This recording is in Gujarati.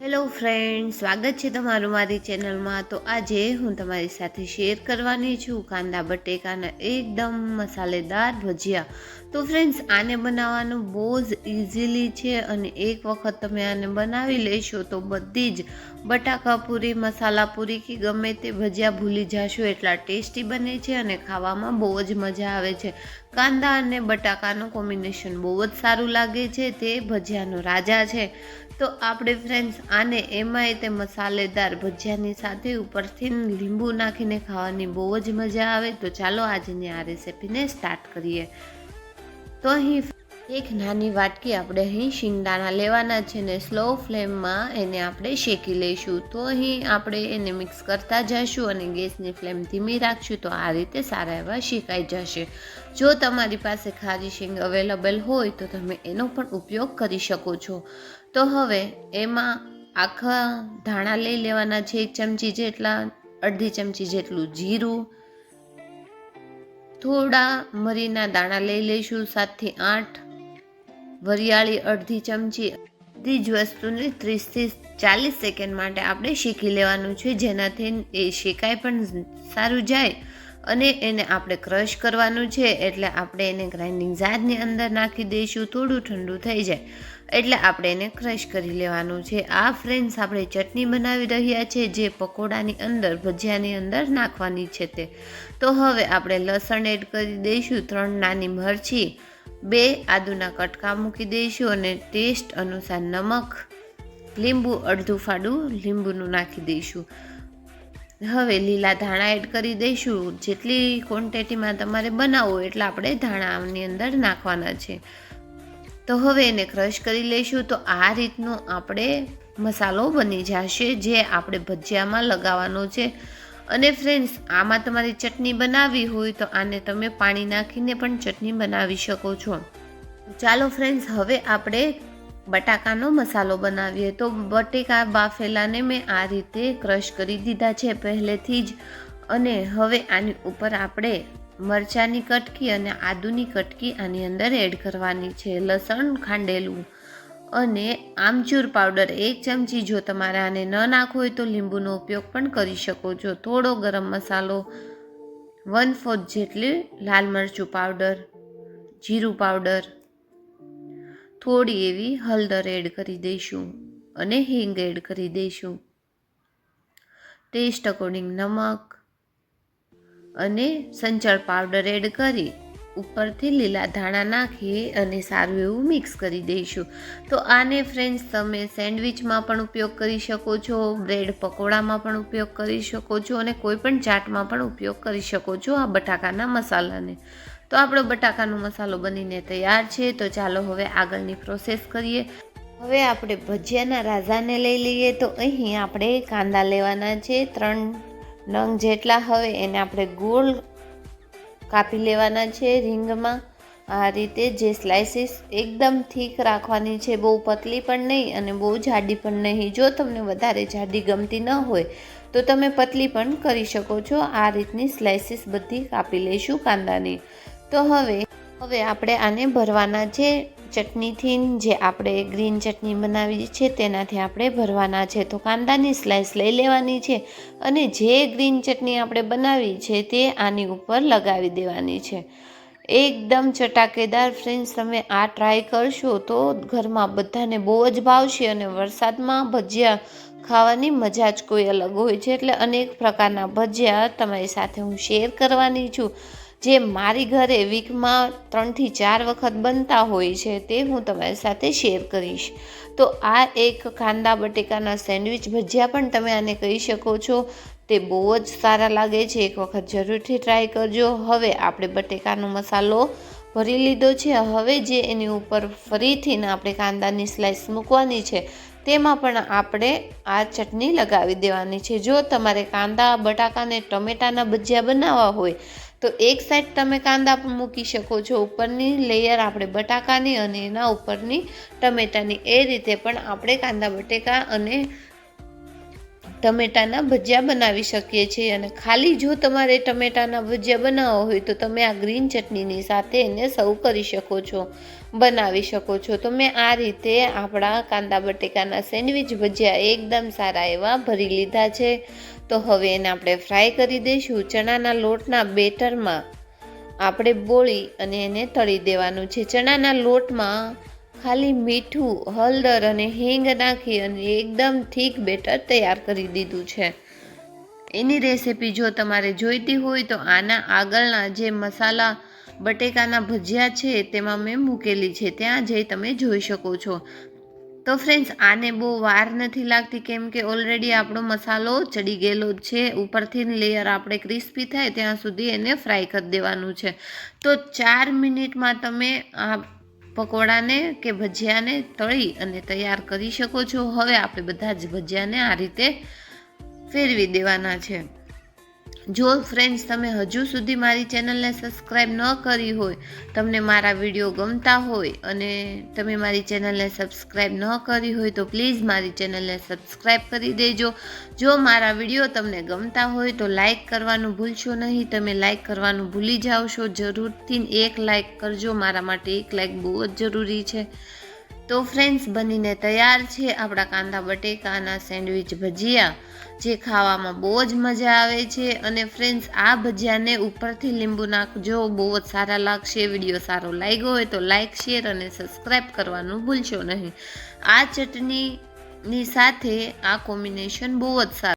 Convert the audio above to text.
હેલો ફ્રેન્ડ સ્વાગત છે તમારું મારી ચેનલમાં તો આજે હું તમારી સાથે શેર કરવાની છું કાંદા બટેકાના એકદમ મસાલેદાર ભજીયા. તો ફ્રેન્ડ્સ આને બનાવવાનું બહુ જ ઇઝીલી છે અને એક વખત તમે આને બનાવી લેશો તો બધી જ બટાકા પૂરી મસાલા પૂરી કે ગમે તે ભજીયા ભૂલી જશો એટલા ટેસ્ટી બને છે અને ખાવામાં બહુ જ મજા આવે છે. કાંદા અને બટાકાનું કોમ્બિનેશન બહુ જ સારું લાગે છે, તે ભજીયાનો રાજા છે. તો આપણે ફ્રેન્ડ્સ આને એમાંય તે મસાલેદાર ભજીયાની સાથે ઉપરથી લીંબુ નાખીને ખાવાની બહુ જ મજા આવે. તો ચાલો આજની આ રેસેપીને સ્ટાર્ટ કરીએ. તો અહીં એક નાની વાટકી આપણે અહીં શિંગદાણા લેવાના છે ને સ્લો ફ્લેમમાં એને આપણે શેકી લઈશું. તો અહીં આપણે એને મિક્સ કરતા જઈશું અને ગેસની ફ્લેમ ધીમી રાખશું તો આ રીતે સારા એવા શેકાઈ જશે. જો તમારી પાસે ખારી શીંગ અવેલેબલ હોય તો તમે એનો પણ ઉપયોગ કરી શકો છો. તો હવે એમાં આખા ધાણા લઈ લેવાના છે એક ચમચી જેટલા, અડધી ચમચી જેટલું જીરું, થોડા મરીના દાણા લઈ લઈશું સાતથી આઠ વરિયાળી અડધી ચમચી બધી જ વસ્તુને ત્રીસથી ચાલીસ સેકન્ડ માટે આપણે શેકી લેવાનું છે. જેનાથી એ શેકાય પણ સારું જાય અને એને આપણે ક્રશ કરવાનું છે. એટલે આપણે એને ગ્રાઇન્ડિંગ જારની અંદર નાખી દઈશું. થોડું ઠંડુ થઈ જાય એટલે આપણે એને ક્રશ કરી લેવાનું છે. આ ફ્રેન્ડ્સ આપણે ચટણી બનાવી રહ્યા છે, જે પકોડાની અંદર, ભજીયાની અંદર નાખવાની છે તે. તો હવે આપણે લસણ એડ કરી દઈશું. ત્રણ નાની મરચી બે આદુના કટકા મૂકી દઈશું અને ટેસ્ટ અનુસાર નમક, લીંબુ, અડધું ફાડું લીંબુનું નાખી દઈશું. હવે લીલા ધાણા એડ કરી દઈશું. જેટલી ક્વોન્ટિટીમાં તમારે બનાવો એટલે આપણે ધાણાની અંદર નાખવાના છે. તો હવે એને ક્રશ કરી લઈશું. તો આ રીતનો આપણે મસાલો બની જશે જે આપણે ભજીયામાં લગાવવાનો છે. અને ફ્રેન્ડ્સ આમાં તમારી ચટણી બનાવવી હોય તો આને તમે પાણી નાખીને પણ ચટણી બનાવી શકો છો. ચાલો ફ્રેન્ડ્સ હવે આપણે બટાકાનો મસાલો બનાવીએ. તો બટેકા બાફેલાને મેં આ રીતે ક્રશ કરી દીધા છે પહેલેથી જ. અને હવે આની ઉપર આપણે મરચાંની કટકી અને આદુની કટકી આની અંદર એડ કરવાની છે. લસણ, ખાંડેલું અને આમચૂર પાવડર એક ચમચી જો તમારે આને ન નાખવો હોય તો લીંબુનો ઉપયોગ પણ કરી શકો છો. થોડો ગરમ મસાલો વન ફોર્થ જેટલી લાલ મરચું પાવડર, જીરું પાવડર, થોડી એવી હળદર એડ કરી દઈશું અને હિંગ એડ કરી દઈશું. ટેસ્ટ અકોર્ડિંગ નમક અને સંચળ પાવડર એડ કરી ઉપરથી લીલા ધાણા નાખી અને સારું એવું મિક્સ કરી દઈશું. તો આને ફ્રેન્ડ્સ તમે સેન્ડવિચમાં પણ ઉપયોગ કરી શકો છો, બ્રેડ પકોડામાં પણ ઉપયોગ કરી શકો છો અને કોઈ પણ ચાટમાં પણ ઉપયોગ કરી શકો છો આ બટાકાના મસાલાને. તો આપણો બટાકાનો મસાલો બનીને તૈયાર છે, તો ચાલો હવે આગળની પ્રોસેસ કરીએ. હવે આપણે ભજીયાના રાજાને લઈ લઈએ, તો અહીં આપણે કાંદા લેવાના છે, ત્રણ નંગ જેટલા હવે એને આપણે ગોળ કાપી લેવાના છે રીંગમાં. આ રીતે જે સ્લાઇસીસ એકદમ થીક રાખવાની છે, બહુ પતલી પણ નહીં અને બહુ જાડી પણ નહીં. જો તમને વધારે જાડી ગમતી ન હોય, તો તમે પતલી પણ કરી શકો છો. આ રીતની સ્લાઇસીસ બધી કાપી લઈશું કાંદાની. તો હવે હવે આપણે આને ભરવાના છે. ચટણીથી જે આપણે ગ્રીન ચટણી બનાવી છે તેનાથી આપણે ભરવાના છે. તો કાંદાની સ્લાઇસ લઈ લેવાની છે અને જે ગ્રીન ચટણી આપણે બનાવી છે તે આની ઉપર લગાવી દેવાની છે. એકદમ ચટાકેદાર ફ્રેન્ડ્સ તમે આ ટ્રાય કરશો તો ઘરમાં બધાને બહુ જ ભાવશે અને વરસાદમાં ભજીયા ખાવાની મજા જ કોઈ અલગ હોય છે. એટલે અનેક પ્રકારના ભજીયા તમારી સાથે હું શેર કરવાની છું. જે મારી ઘરે વીકમાં ત્રણથી ચાર વખત બનતા હોય છે તે હું તમારી સાથે શેર કરીશ. તો આ એક કાંદા બટેકાના સેન્ડવિચ ભજીયા પણ તમે આને કહી શકો છો. તે બહુ જ સારા લાગે છે. એક વખત જરૂરથી ટ્રાય કરજો. હવે આપણે બટેકાનો મસાલો ભરી લીધો છે. હવે જે એની ઉપર ફરીથી આપણે કાંદાની સ્લાઇસ મૂકવાની છે, તેમાં પણ આપણે આ ચટણી લગાવી દેવાની છે. જો તમારે કાંદા બટાકાને, ટમેટાના ભજીયા બનાવવા હોય તો એક સાઈડ તમે કાંદા પણ મૂકી શકો છો. ઉપરની લેયર આપણે બટાકાની અને એના ઉપરની ટમેટાની. એ રીતે પણ આપણે કાંદા, બટેકા અને ટમેટાના ભજીયા બનાવી શકીએ છીએ. અને ખાલી જો તમારે ટમેટાના ભજીયા બનાવવા હોય તો તમે આ ગ્રીન ચટણીની સાથે એને સર્વ કરી શકો છો, બનાવી શકો છો. તો મેં આ રીતે આપણા કાંદા, બટેકાના સેન્ડવિચ ભજીયા એકદમ સારા એવા ભરી લીધા છે. તો હવે એને આપણે ફ્રાય કરી દઈશું ચણાના લોટના બેટરમાં. આપણે બોળી અને એને તળી દેવાનું છે. ચણાના લોટમાં ખાલી મીઠું, હળદર અને હિંગ નાખી અને એકદમ થીક બેટર તૈયાર કરી દીધું છે. એની રેસિપી જો તમારે જોઈતી હોય તો આના આગળના જે મસાલા બટેકાના ભજીયા છે તેમાં મેં મૂકેલી છે. ત્યાં જઈ તમે જોઈ શકો છો. તો ફ્રેન્ડ્સ આને બહુ વાર નથી લાગતી કેમ કે ઓલરેડી આપણો મસાલો ચડી ગયેલો છે. ઉપરથી લેયર આપણે ક્રિસ્પી થાય ત્યાં સુધી એને ફ્રાય કરી દેવાનું છે. તો ચાર મિનિટમાં તમે આ પકોડાને કે ભજીયાને તળી અને તૈયાર કરી શકો છો. હવે આપણે બધા જ ભજીયાને આ રીતે ફેરવી દેવાના છે. જો ફ્રેન્ડ્સ તમે હજુ સુધી મારી ચેનલને સબસ્ક્રાઈબ ન કરી હોય, તમને મારા વીડિયો ગમતા હોય અને તમે મારી ચેનલને સબસ્ક્રાઈબ ન કરી હોય, તો પ્લીઝ મારી ચેનલને સબસ્ક્રાઈબ કરી દેજો. જો મારા વીડિયો તમને ગમતા હોય, તો લાઈક કરવાનું ભૂલશો નહીં. તમે લાઈક કરવાનું ભૂલી જાઓ છો. જરૂરથી એક લાઈક કરજો. મારા માટે એક લાઈક બહુ જ જરૂરી છે. તો ફ્રેન્ડ્સ બનીને તૈયાર છે આપણા કાંદા બટેકાના સેન્ડવિચ ભજીયા, જે ખાવામાં બહુ જ મજા આવે છે અને ફ્રેન્ડ્સ આ ભજીયાને ઉપરથી લીંબુ નાખજો, બહુ જ સારા લાગશે, વીડિયો સારો લાગ્યો હોય તો લાઇક શેર અને સબસ્ક્રાઈબ કરવાનું ભૂલશો નહીં. આ ચટણીની સાથે આ કોમ્બિનેશન બહુ જ સારું